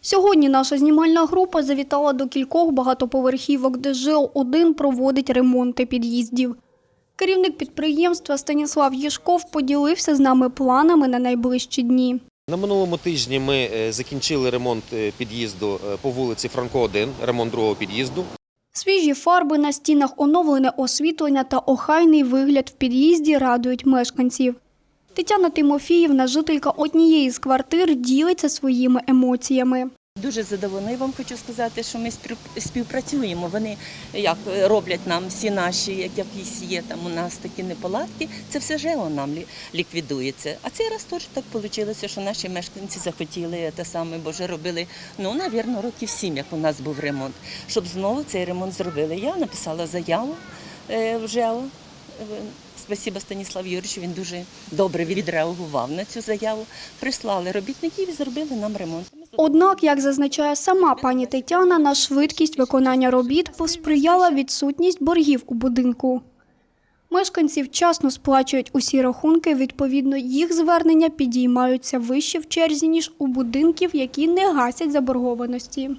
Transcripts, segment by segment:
Сьогодні наша знімальна група завітала до кількох багатоповерхівок, де ЖО-1 проводить ремонти під'їздів. Керівник підприємства Станіслав Єшков поділився з нами планами на найближчі дні. На минулому тижні ми е, закінчили ремонт е, під'їзду е, по вулиці Франко 1, ремонт другого під'їзду. Свіжі фарби на стінах, оновлене освітлення та охайний вигляд в під'їзді радують мешканців. Тетяна Тимофіївна, жителька однієї з квартир, ділиться своїми емоціями. Дуже задоволена. І вам хочу сказати, що ми спів- співпрацюємо. Вони як е, роблять нам всі наші, як якісь є там у нас такі неполадки. Це все ЖЕО нам ліквідується. А цей раз теж так вийшло, що наші мешканці захотіли те саме, бо вже робили, ну, навірно, років сім, як у нас був ремонт. Щоб знову цей ремонт зробили. Я написала заяву е, в ЖЕО. Спасибо Станіслав Юрійович, він дуже добре відреагував на цю заяву. Прислали робітників і зробили нам ремонт. Однак, як зазначає сама пані Тетяна, на швидкість виконання робіт посприяла відсутність боргів у будинку. Мешканці вчасно сплачують усі рахунки, відповідно, їх звернення підіймаються вище в черзі, ніж у будинків, які не гасять заборгованості.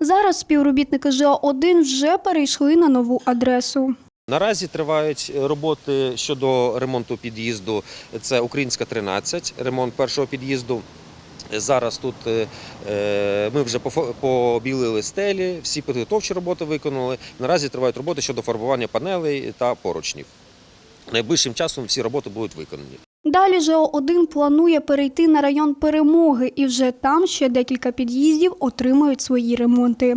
Зараз співробітники ЖО-1 вже перейшли на нову адресу. Наразі тривають е, роботи щодо ремонту під'їзду. Це Українська 13, ремонт першого під'їзду. Зараз тут е, е, ми вже побілили стелі, всі підготовчі роботи виконали. Наразі тривають роботи щодо фарбування панелей та поручнів. Найближчим часом всі роботи будуть виконані. Далі ЖО-1 планує перейти на район перемоги, і вже там ще декілька під'їздів отримають свої ремонти.